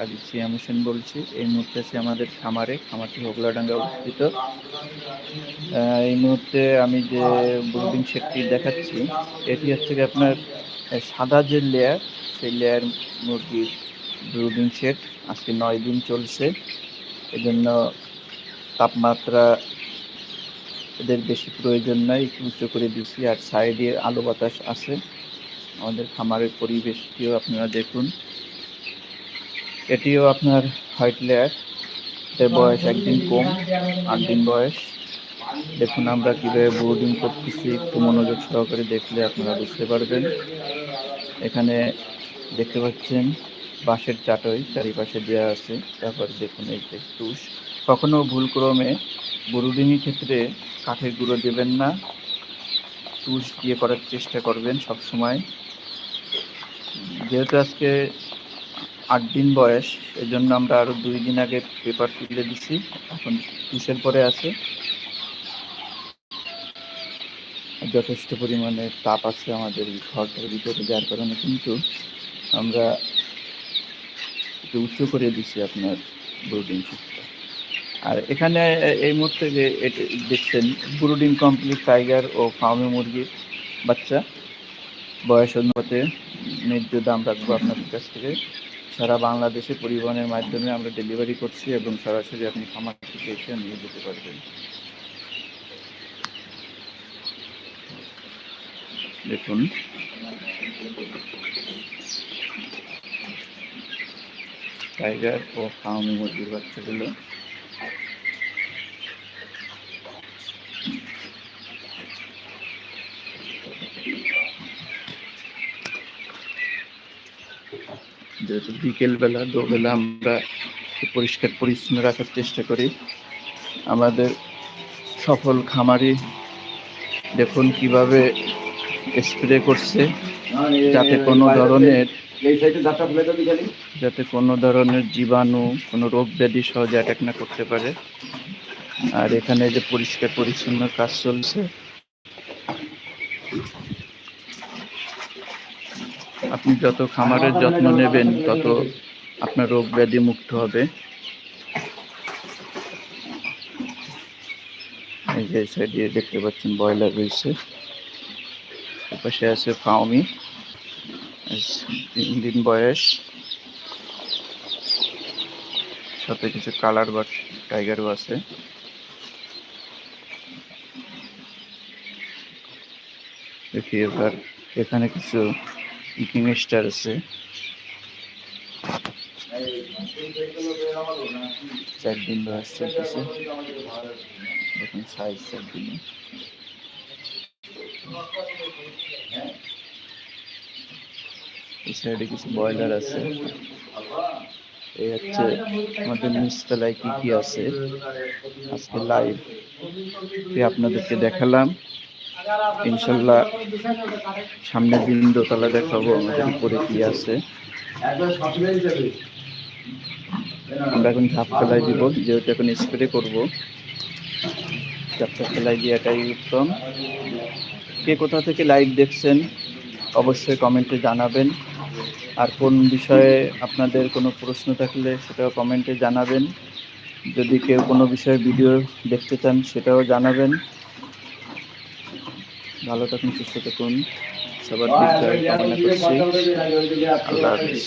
কাজী সিয়াম হোসেন বলছি। এই মুহূর্তে আছি আমাদের খামারে, খামারটি হোগলাডাঙ্গা অবস্থিত। এই মুহূর্তে আমি যে ব্রুডিং শেডটি দেখাচ্ছি, এটি হচ্ছে কি আপনার সাদা যে লেয়ার সেই লেয়ার মুরগির ব্রুডিং শেড আজকে নয় দিন চলছে। এজন্য তাপমাত্রা এদের বেশি প্রয়োজন নাই, একটু উঁচু করে দিচ্ছি আর সাইডে আলো বাতাস আছে। আমাদের খামারের পরিবেশটিও আপনারা দেখুন। এটিও আপনার হোয়াইট লেয়ার এর বয়স একদিন কম, আট দিন বয়স। দেখুন আমরা কীভাবে বোর্ডিং করতেছি, একটু মনোযোগ সহকারে দেখলে আপনারা বুঝতে পারবেন। এখানে দেখতে পাচ্ছেন বাঁশের চাটই চারিপাশে দেওয়া আছে। তারপর দেখুন এই যে তুষ। কখনো ভুলক্রমে বোরুডিংয়ের ক্ষেত্রে কাঠের গুঁড়ো দেবেন না। তুষ দিয়ে করার চেষ্টা করবেন সব সময় যেহেতু আজকে আট দিন বয়স, এজন্য আমরা আরও দুই দিন আগে পেপার তুলে দিছি। এখন তুষের পরে আছে। যথেষ্ট পরিমাণে তাপ আছে আমাদের ঘরটার ভিতরে, যার কারণে কিন্তু আমরা একটু উঁচু করে দিছি আপনার ব্রুডিং শিটটা আর এখানে এই মুহূর্তে যে দেখছেন ব্রুডিং কমপ্লিট টাইগার ও ফার্মে মুরগির বাচ্চা। বয়স অনুপাতে ন্যায্য দাম রাখব আপনাদের কাছ থেকে। সারা বাংলাদেশে পরিবহনের মাধ্যমে আমরা ডেলিভারি করছি এবং সরাসরি আপনি খামার থেকে এসে নিয়ে যেতে পারবেন। দেখুন। টাইগার ও খাওয়ানি মুরগির বাচ্চাগুলো। যেহেতু বিকেলবেলা দুবেলা আমরা পরিষ্কার পরিচ্ছন্ন রাখার চেষ্টা করি। আমাদের সফল খামারি দেখুন কীভাবে স্প্রে করছে যাতে কোনো ধরনের যাতে কোনো ধরনের জীবাণু কোনো রোগ ব্যাধি সহজে অ্যাটাক না করতে পারে। আর এখানে যে পরিষ্কার পরিচ্ছন্ন কাজ চলছে আপনি যত খামারের যত্ন নেবেন, তত আপনার রোগ ব্যাধি মুক্ত হবে। এই যে সাইডে দেখতে পাচ্ছেন ব্রয়লার রয়েছে। পাশে আছে ফাউমি তিন দিন বয়স। সাথে কিছু কালার বা টাইগারও আছে। দেখি এবার এখানে কিছু ইকিং স্টার আছে। চার দিন বয়স চলতেছে। দেখুন সাইজ কিছু ব্রয়লার আছে। এই হচ্ছে আমাদের নিচতলায় কি কি আছে? আজকে লাইভ আপনাদেরকে দেখালাম। ইনশাল্লাহ সামনের দিন দোতলা দেখাবো, আমাদের উপরে কি আছে। আমরা এখন ঝাপ ফেলাই দিব, যেহেতু এখন স্প্রে করব। ঝাপটা ফেলাই দেওয়াটাই উত্তম। কে কোথা থেকে লাইভ দেখছেন, অবশ্যই কমেন্টে জানাবেন। আর কোন বিষয়ে আপনাদের কোনো প্রশ্ন থাকলে সেটাও কমেন্টে জানাবেন। যদি কেউ কোনো বিষয়ে ভিডিও দেখতে চান, সেটাও জানাবেন। ভালো থাকুন সুস্থ থাকুন। সবার কামনা আল্লাহ হাফিজ।